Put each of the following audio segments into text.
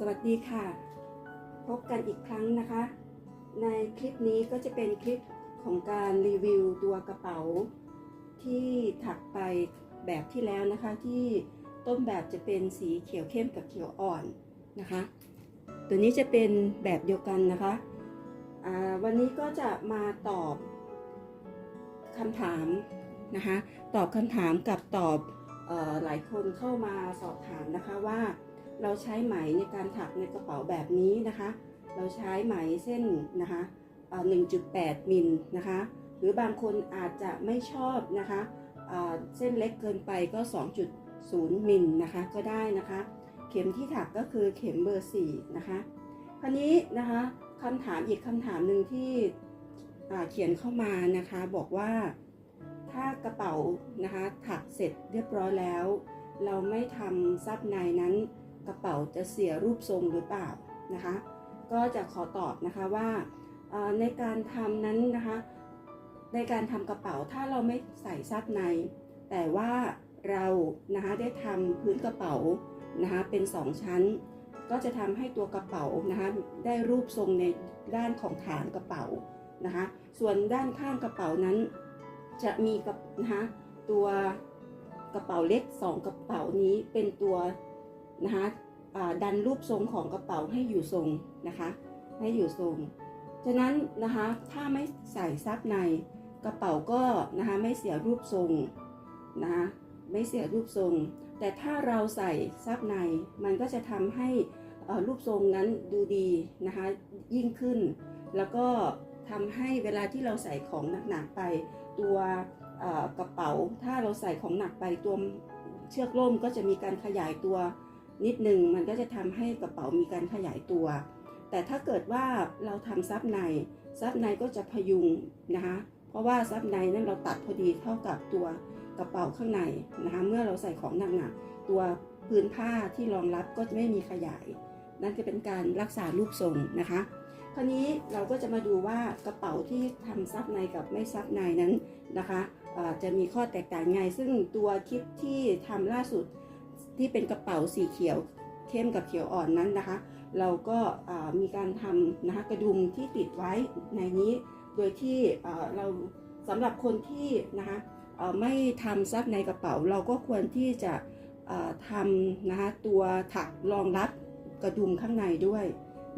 สวัสดีค่ะ พบกันอีกครั้งนะคะ ในคลิปนี้ก็จะเป็นคลิปของการรีวิวตัวกระเป๋า ที่ถักไปแบบที่แล้วนะคะ ที่ต้นแบบจะเป็นสีเขียวเข้มกับเขียวอ่อนนะคะ ตัวนี้จะเป็นแบบเดียวกันนะคะวันนี้ก็จะมาตอบคำถามนะคะ ตอบคำถามกับตอบออหลายคนเข้ามาสอบถามนะคะว่า เราใช้ไหมในการถักในกระเป๋าแบบนี้นะคะ เราใช้ไหมเส้นนะคะเอ่อ1.8 มิลนะคะ หรือบางคนอาจจะไม่ชอบนะคะเส้นเล็กเกินไปก็ 2.0 มิลนะคะก็ได้นะคะ เข็มที่ถักก็คือเข็มเบอร์ 4 นะคะ คราวนี้นะคะคำถามอีกคำถามหนึ่งที่เขียนเข้ามานะคะบอกว่าถ้ากระเป๋านะคะถักเสร็จเรียบร้อยแล้ว เราไม่ทำซับในนั้น กระเป๋าจะเสียรูปทรงหรือเปล่านะคะ ก็จะขอตอบนะคะว่าในการทำนั้นนะคะ ในการทำกระเป๋าถ้าเราไม่ใส่ซับใน แต่ว่าเรานะคะได้ทำพื้นกระเป๋านะคะเป็น 2 ชั้น ก็จะทำให้ตัวกระเป๋านะคะได้รูปทรงในด้านของฐานกระเป๋านะคะ ส่วนด้านข้างกระเป๋านั้น จะมีกับนะคะตัวกระเป๋าเล็ก 2 กระเป๋านี้เป็นตัว นะคะดันรูปทรงของกระเป๋าให้อยู่ทรงนะคะให้อยู่ทรง ฉะนั้นนะคะถ้าไม่ใส่ซับในกระเป๋าก็นะคะไม่เสียรูปทรงนะคะไม่เสียรูปทรง แต่ถ้าเราใส่ซับในมันก็จะทำให้รูปทรงนั้นดูดีนะคะยิ่งขึ้น แล้วก็ทำให้เวลาที่เราใส่ของหนักๆไป ตัวกระเป๋า ถ้าเราใส่ของหนักไปตัวเชือกล่มก็จะมีการขยายตัว นิดหนึ่งมันก็จะทำให้กระเป๋ามีการขยายตัว แต่ถ้าเกิดว่าเราทำซับในซับในก็จะพยุงนะคะเพราะว่าซับในนั้นเราตัดพอดีเท่ากับตัวกระเป๋าข้างในนะคะเมื่อเราใส่ของหนักๆตัวพื้นผ้าที่รองรับก็จะไม่มีขยาย นั่นจะเป็นการรักษารูปทรงนะคะคราวนี้เราก็จะมาดูว่ากระเป๋าที่ทำซับในกับไม่ซับในนั้นนะคะจะมีข้อแตกต่างไง ซึ่งตัวคลิปที่ทำล่าสุด ที่เป็นกระเป๋าสีเขียวเข้มกับเขียวอ่อนนั้นนะคะ เราก็มีการทำนะคะกระดุมที่ติดไว้ในนี้ โดยที่เราสำหรับคนที่นะคะไม่ทำซับในกระเป๋า เราก็ควรที่จะทำนะคะตัวถักรองรับกระดุมข้างในด้วย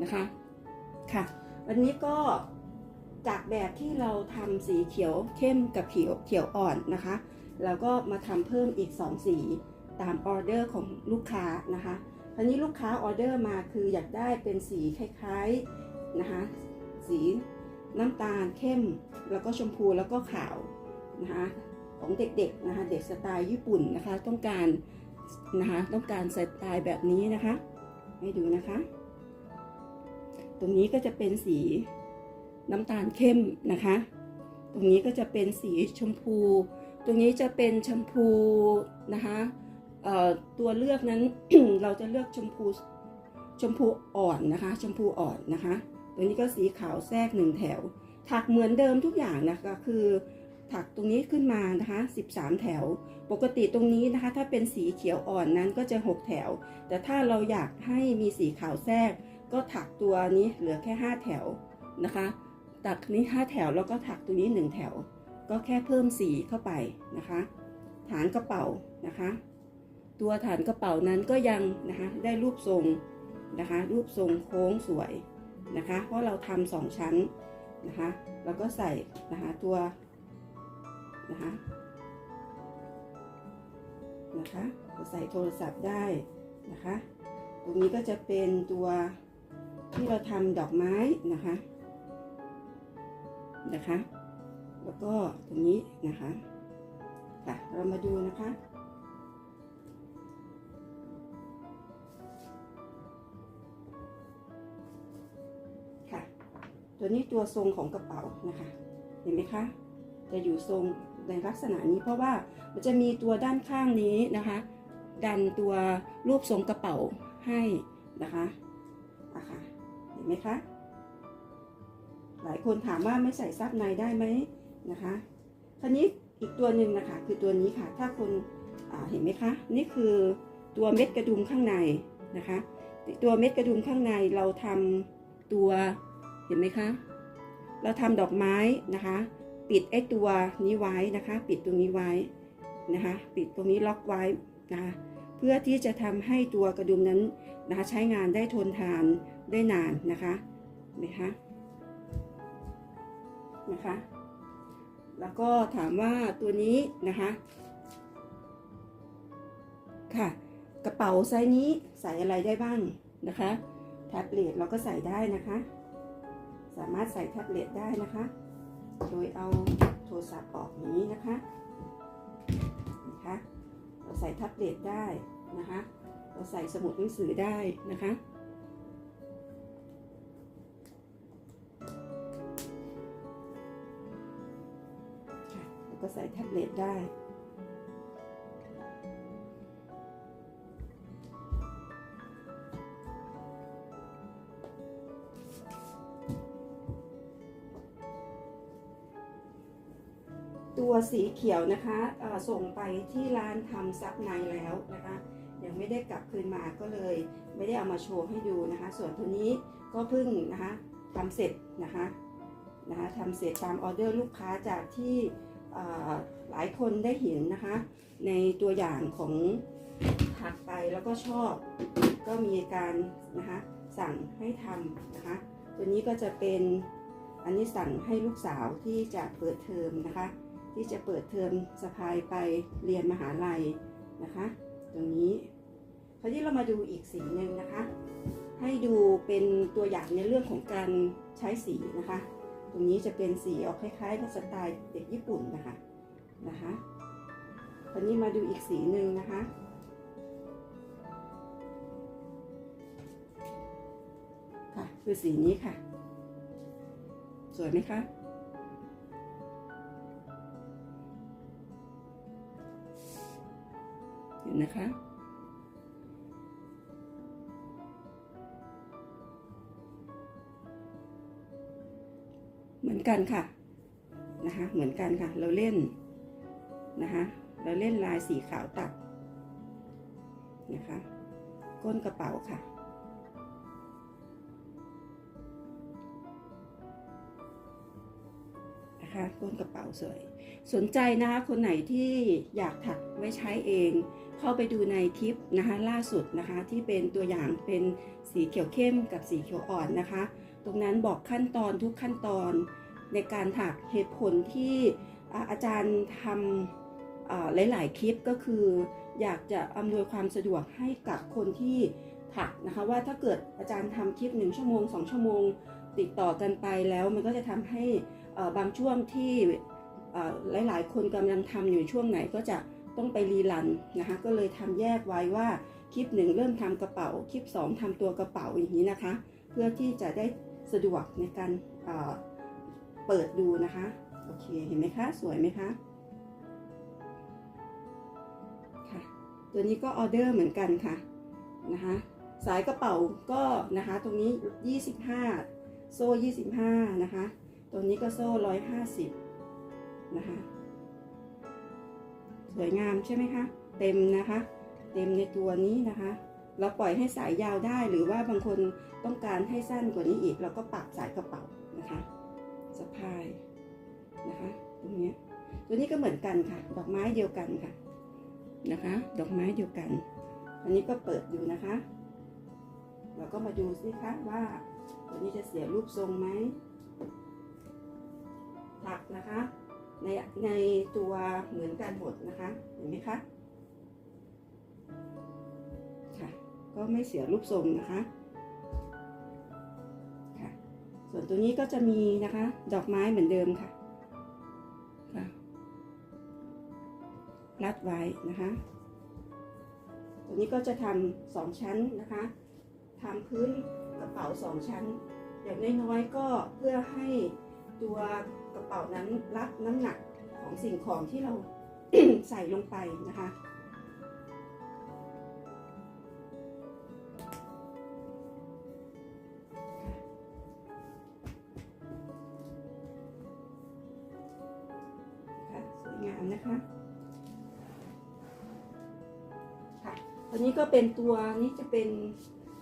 นะคะค่ะวันนี้ก็จากแบบที่เราทำสีเขียวเข้มกับเขียวเขียวอ่อนนะคะเราก็มาทำเพิ่มอีก 2 สี ตามออเดอร์ของลูกค้านะคะคราวนี้ลูกค้าออเดอร์มาคืออยากได้เป็นสีคล้ายๆนะคะ สีน้ำตาลเข้ม แล้วก็ชมพูแล้วก็ขาวนะคะของเด็กๆนะคะเด็กสไตล์ญี่ปุ่นนะคะต้องการนะคะต้องการสไตล์แบบนี้นะคะให้ดูนะคะ ตรงนี้ก็จะเป็นสีน้ำตาลเข้มนะคะ ตรงนี้ก็จะเป็นสีชมพู ตรงนี้จะเป็นชมพูนะคะ ตัวเลือกนั้น เราจะเลือกชมพูชมพูอ่อนนะคะ ชมพูอ่อนนะคะ ตัวนี้ก็สีขาวแทรกหนึ่งแถว ถักเหมือนเดิมทุกอย่างนะคะคือถักตรงนี้ขึ้นมานะคะ 13 แถว ปกติตรงนี้นะคะ ถ้าเป็นสีเขียวอ่อนนั้นก็จะ 6 แถว แต่ถ้าเราอยากให้มีสีขาวแทรก ก็ถักตัวนี้เหลือแค่ 5 แถวนะคะ ตักนี้ 5 แถวแล้วก็ถักตัวนี้ 1 แถว ก็แค่เพิ่มสีเข้าไปนะคะ ฐานกระเป๋านะคะ ตัวฐานกระเป๋านั้นก็ยังนะคะได้รูปทรงนะคะ รูปทรงโค้งสวยนะคะ เพราะเราทำสองชั้นนะคะ แล้วก็ใส่นะคะตัวนะคะนะคะใส่โทรศัพท์ได้นะคะ ตรงนี้ก็จะเป็นตัวที่เราทำดอกไม้นะคะนะคะ แล้วก็ตรงนี้นะคะค่ะเรามาดูนะคะค่ะ ตัวนี้ตัวทรงของกระเป๋านะคะ เห็นไหมคะ จะอยู่ทรงในลักษณะนี้เพราะว่ามันจะมีตัวด้านข้างนี้นะคะ ดันตัวรูปทรงกระเป๋าให้นะคะอะค่ะเห็นไหมคะ หลายคนถามว่าไม่ใส่ซับในได้ไหมนะคะคราวนี้อีกตัวหนึ่งนะคะคือตัวนี้ค่ะ ถ้าคนาเห็นไหมคะ นี่คือตัวเม็ดกระดุมข้างในนะคะ ตัวเม็ดกระดุมข้างในเราทำตัว ห็นไหมคะ เราทำดอกไม้นะคะ ปิดไอ้ตัวนี้ไว้นะคะ ปิดตรงนี้ไว้นะคะ ปิดตรงนี้ล็อกไว้นะคะเพื่อที่จะทำให้ตัวกระดุมนั้นนะคะใช้งานได้ทนทานได้นานนะคะเห็นไหมคะนะคะ แล้วก็ถามว่าตัวนี้นะคะค่ะกระเป๋าไซส์นี้ใส่อะไรได้บ้างนะคะแท็บเล็ตเราก็ใส่ได้นะคะามารถใส่แท็บเล็ตได้นะคะ โดยเอาโทรศัพท์ออกอย่างนี้นะคะนะคะเราใส่แท็บเล็ตได้นะคะ เราใส่สมุดหนังสือได้นะคะค่ะแล้วก็ใส่แท็บเล็ตได้ ตัวสีเขียวนะคะส่งไปที่ร้านทำซับในแล้วนะคะ ยังไม่ได้กลับคืนมาก็เลย ไม่ได้เอามาโชว์ให้ดูนะคะ ส่วนตัวนี้ก็เพิ่งนะคะทำเสร็จนะคะนะคะทำเสร็จตามออเดอร์ลูกค้าจากที่หลายคนได้เห็นนะคะ ในตัวอย่างของถักไปแล้วก็ชอบก็มีการนะคะสั่งให้ทำนะคะ ตัวนี้ก็จะเป็นอันนี้สั่งให้ลูกสาวที่จะเปิดเทอมนะคะ ที่จะเปิดเทอมสะพายไปเรียนมหาลัยนะคะ ตรงนี้คราวนี้เรามาดูอีกสีหนึ่งนะคะ ให้ดูเป็นตัวอย่างในเรื่องของการใช้สีนะคะ ตรงนี้จะเป็นสีออกคล้ายๆกับสไตล์เด็กญี่ปุ่นนะคะนะคะคราวนี้มาดูอีกสีหนึ่งนะคะ ค่ะคือสีนี้ค่ะ สวยไหมคะ นะคะ เหมือนกันค่ะนะคะเหมือนกันค่ะ เราเล่นนะคะเราเล่นลายสีขาวตัดนะคะ ก้นกระเป๋าค่ะ นะคะก้นกระเป๋าสวย สนใจนะคะคนไหนที่อยากถักไว้ใช้เอง เข้าไปดูในคลิปนะคะล่าสุดนะคะที่เป็นตัวอย่างเป็นสีเขียวเข้มกับสีเขียวอ่อนนะคะ ตรงนั้นบอกขั้นตอนทุกขั้นตอนในการถักเหตุผลที่อาจารย์ทำหลาย ๆ คลิปก็คือ อยากจะอำนวยความสะดวกให้กับคนที่ถักนะคะว่าถ้าเกิดอาจารย์ทำคลิป1ชั่วโมง2ชั่วโมง ติดต่อกันไปแล้วมันก็จะทำให้ บางช่วงที่หลายๆ คนกำลังทำอยู่ช่วงไหนก็จะต้องไปรีรันนะคะก็เลยทำแยกไว้ว่าคลิปหนึ่งเริ่มทำกระเป๋า คลิป 2ทำตัวกระเป๋าอย่างนี้นะคะ เพื่อที่จะได้สะดวกในการเอ่อเปิดดูนะคะโอเคเห็นไหมคะสวยไหมคะค่ะตัวนี้ก็ออเดอร์เหมือนกันค่ะนะคะสายกระเป๋าก็นะคะตรงนี้ 25 โซ่ 25 นะคะ ตัวนี้ก็โซ่150นะคะ สวยงามใช่ไหมคะ เต็มนะคะ เต็มในตัวนี้นะคะ เราปล่อยให้สายยาวได้หรือว่าบางคนต้องการให้สั้นกว่านี้อีก เราก็ปรับสายกระเป๋านะคะสะพายนะคะ ตรงนี้ตัวนี้ก็เหมือนกันค่ะ ดอกไม้เดียวกันค่ะนะคะ ดอกไม้เดียวกัน อันนี้ก็เปิดอยู่นะคะ เราก็มาดูสิคะว่าตัวนี้จะเสียรูปทรงไหม ถักนะคะ ในในตัวเหมือนกันหมดนะคะ เห็นไหมคะค่ะ ก็ไม่เสียรูปทรงนะคะค่ะ ส่วนตัวนี้ก็จะมีนะคะ ดอกไม้เหมือนเดิมค่ะค่ะรัดไว้นะคะตัวนี้ก็จะทำสองชั้นนะคะทำพื้นกระเป๋าสองชั้น อย่างน้อยๆก็เพื่อให้ตัว กระเป๋านั้นรับน้ำหนักของสิ่งของที่เราใส่ลงไปนะคะ สวยงามนะคะค่ะตัวนี้ก็เป็นตัวนี้จะเป็น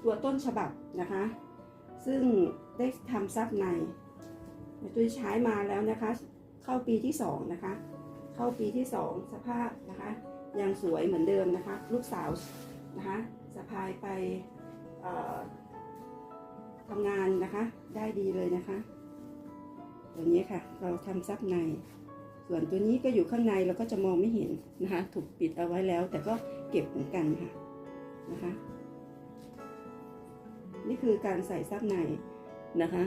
ตัวต้นฉบับนะคะ ซึ่งได้ทำซับใน ตัวใช้มาแล้วนะคะ เข้าปีที่สองนะคะ เข้าปีที่สองสภาพนะคะ ยังสวยเหมือนเดิมนะคะ ลูกสาวนะคะสะพายไปทำงานนะคะ ได้ดีเลยนะคะ ตัวนี้ค่ะ เราทำซับใน ส่วนตัวนี้ก็อยู่ข้างในเราก็จะมองไม่เห็นนะคะ ถูกปิดเอาไว้แล้ว แต่ก็เก็บเหมือนกันค่ะนะคะ นี่คือการใส่ซับในนะคะ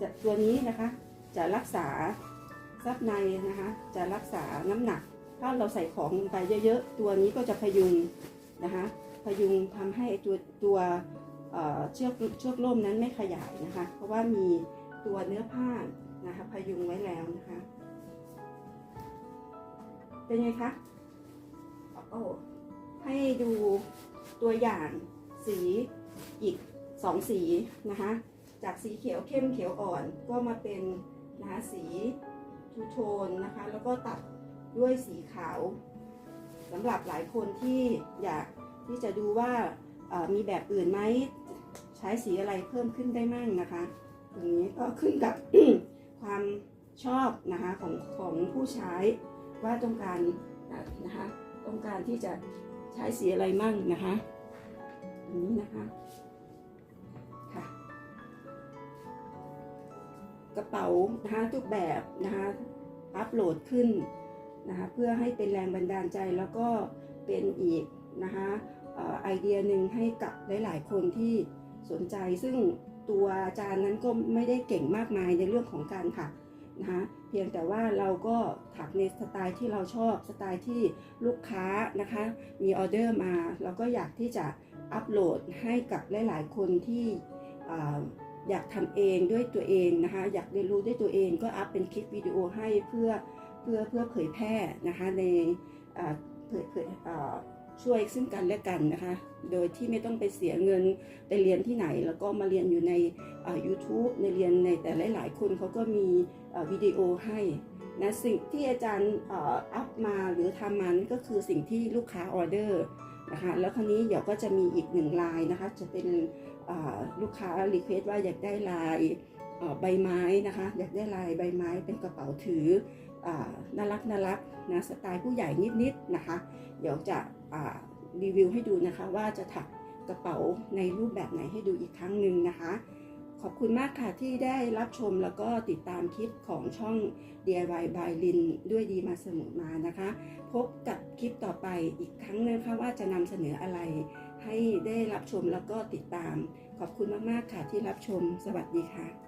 จะตัวนี้นะคะ จะรักษาซับในนะคะ จะรักษาน้ำหนัก ถ้าเราใส่ของลงไปเยอะๆ ตัวนี้ก็จะพยุงนะคะ พยุงทำให้ตัวตัวเอ่อเชือกเชือกล่มนั้นไม่ขยายนะคะ เพราะว่ามีตัวเนื้อผ้านะคะพยุงไว้แล้วนะคะ เป็นไงคะโอ้ให้ดูตัวอย่างสีอีกสองสีนะคะ จากสีเขียวเข้มเขียวอ่อนก็มาเป็นนะคะสีทูโทนนะคะแล้วก็ตัดด้วยสีขาวสำหรับหลายคนที่อยากที่จะดูว่ามีแบบอื่นไหมใช้สีอะไรเพิ่มขึ้นได้มั่งนะคะตรงนี้ก็ขึ้นกับความชอบนะคะของของผู้ใช้ว่าต้องการนะคะต้องการที่จะใช้สีอะไรมั่งนะคะตรงนี้นะคะ กระเป๋านะคะทุกแบบนะคะอัปโหลดขึ้นนะคะเพื่อให้เป็นแรงบันดาลใจแล้วก็เป็นอีกนะคะไอเดียหนึ่งให้กับหลาย ๆ คนที่สนใจ ซึ่งตัวอาจารย์นั้นก็ไม่ได้เก่งมากมายในเรื่องของการถักนะคะเพียงแต่ว่าเราก็ถักในสไตล์ที่เราชอบสไตล์ที่ลูกค้านะคะมีออเดอร์มาเราก็อยากที่จะอัปโหลดให้กับหลาย ๆ คนที่ อยากทำเองด้วยตัวเองนะคะ อยากเรียนรู้ด้วยตัวเองก็อัพเป็นคลิปวิดีโอให้เพื่อเพื่อเพื่อเผยแพร่นะคะในเผยเผยอ่าช่วยซึ่งกันและกันนะคะ โดยที่ไม่ต้องไปเสียเงินไปเรียนที่ไหน แล้วก็มาเรียนอยู่ในอ่า YouTube ในเรียนในแต่หลายๆ คนเขาก็มีวิดีโอให้นะสิ่งที่อาจารย์อัพมาหรือทำมันก็คือสิ่งที่ลูกค้าออเดอร์นะคะแล้วคราวนี้เดี๋ยวก็จะมีอีกหนึ่งลายนะคะ จะเป็น ลูกค้ารีเควสว่าอยากได้ลายใบไม้นะคะ อยากได้ลายใบไม้เป็นกระเป๋าถืออน่ารักน่ารักนะสไตล์ผู้ใหญ่นิดๆนะคะ เดี๋ยวจะรีวิวให้ดูนะคะ ว่าจะถักกระเป๋าในรูปแบบไหนให้ดูอีกครั้งหนึ่งนะคะ ขอบคุณมากค่ะที่ได้รับชมแล้วก็ติดตามคลิปของช่อง DIY by Lin ด้วยดีมาเสมอมานะคะ พบกับคลิปต่อไปอีกครั้งนะคะว่าจะนำเสนออะไร ให้ได้รับชมแล้วก็ติดตาม ขอบคุณมาก ๆ ค่ะที่รับชม สวัสดีค่ะ